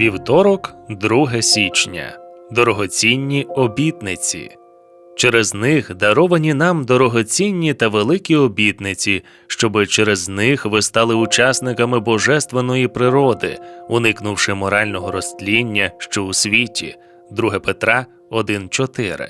Вівторок, 2 січня. Дорогоцінні обітниці. Через них даровані нам дорогоцінні та великі обітниці, щоби через них ви стали учасниками божественної природи, уникнувши морального розтління, що у світі. 2 Петра 1.4.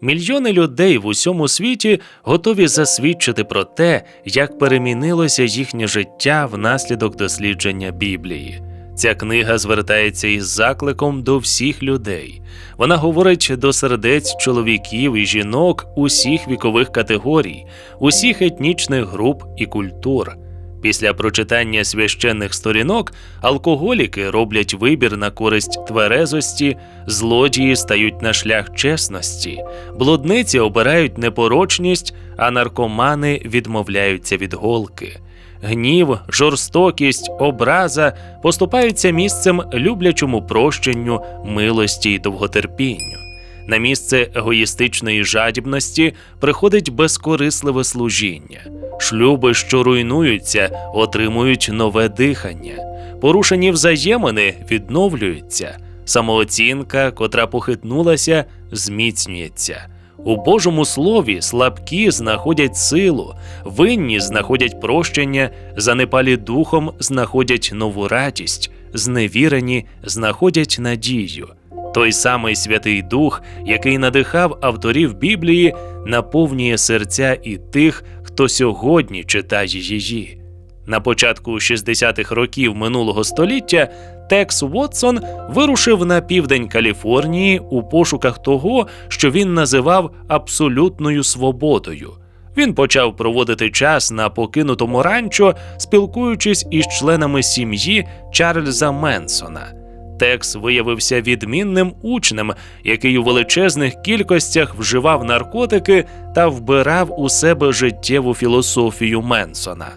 Мільйони людей в усьому світі готові засвідчити про те, як перемінилося їхнє життя внаслідок дослідження Біблії. Ця книга звертається із закликом до всіх людей. Вона говорить до сердець чоловіків і жінок усіх вікових категорій, усіх етнічних груп і культур. Після прочитання священних сторінок алкоголіки роблять вибір на користь тверезості, злодії стають на шлях чесності, блудниці обирають непорочність, а наркомани відмовляються від голки. Гнів, жорстокість, образа поступаються місцем люблячому прощенню, милості й довготерпінню. На місце егоїстичної жадібності приходить безкорисливе служіння. Шлюби, що руйнуються, отримують нове дихання. Порушені взаємини відновлюються. Самооцінка, котра похитнулася, зміцнюється. У Божому слові слабкі знаходять силу, винні знаходять прощення, занепалі духом знаходять нову радість, зневірені знаходять надію. Той самий Святий Дух, який надихав авторів Біблії, наповнює серця і тих, хто сьогодні читає її. На початку 60-х років минулого століття Текс Вотсон вирушив на південь Каліфорнії у пошуках того, що він називав абсолютною свободою. Він почав проводити час на покинутому ранчо, спілкуючись із членами сім'ї Чарльза Менсона. Текс виявився відмінним учнем, який у величезних кількостях вживав наркотики та вбирав у себе життєву філософію Менсона.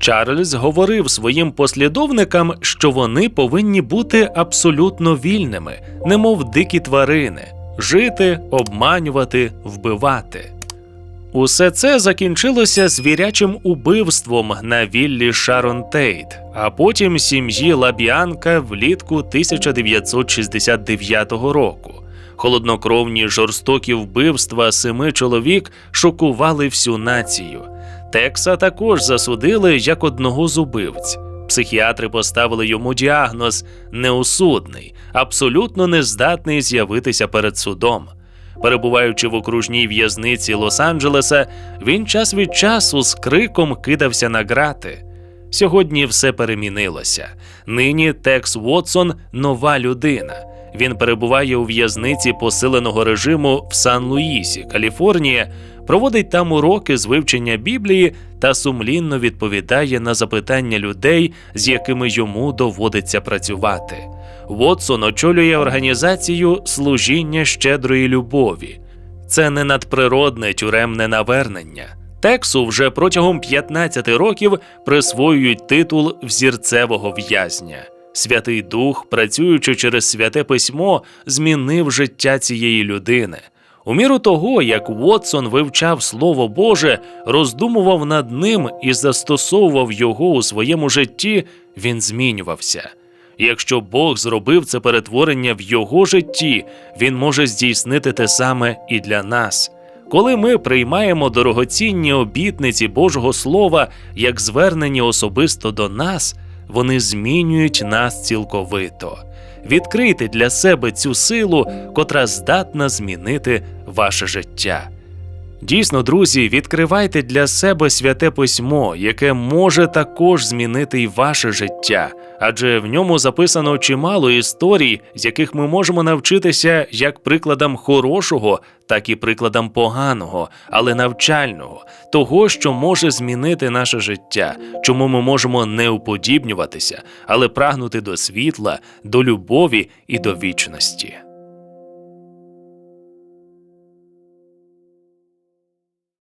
Чарльз говорив своїм послідовникам, що вони повинні бути абсолютно вільними, немов дикі тварини, жити, обманювати, вбивати. Усе це закінчилося звірячим убивством на віллі Шарон Тейт, а потім сім'ї Лабіанка влітку 1969 року. Холоднокровні жорстокі вбивства семи чоловік шокували всю націю. Текса також засудили як одного з убивць. Психіатри поставили йому діагноз неусудний, абсолютно нездатний з'явитися перед судом. Перебуваючи в окружній в'язниці Лос-Анджелеса, він час від часу з криком кидався на грати. Сьогодні все перемінилося. Нині Текс Вотсон нова людина. Він перебуває у в'язниці посиленого режиму в Сан-Луїсі, Каліфорнія, проводить там уроки з вивчення Біблії та сумлінно відповідає на запитання людей, з якими йому доводиться працювати. Вотсон очолює організацію служіння щедрої любові. Це не надприродне тюремне навернення. Тексу вже протягом 15 років присвоюють титул взірцевого в'язня. Святий Дух, працюючи через святе письмо, змінив життя цієї людини. У міру того, як Вотсон вивчав Слово Боже, роздумував над ним і застосовував його у своєму житті, він змінювався. Якщо Бог зробив це перетворення в його житті, він може здійснити те саме і для нас. Коли ми приймаємо дорогоцінні обітниці Божого Слова як звернені особисто до нас, вони змінюють нас цілковито. Відкрийте для себе цю силу, котра здатна змінити ваше життя. Дійсно, друзі, відкривайте для себе святе письмо, яке може також змінити й ваше життя, адже в ньому записано чимало історій, з яких ми можемо навчитися як прикладам хорошого, так і прикладам поганого, але навчального, того, що може змінити наше життя, чому ми можемо не уподібнюватися, але прагнути до світла, до любові і до вічності.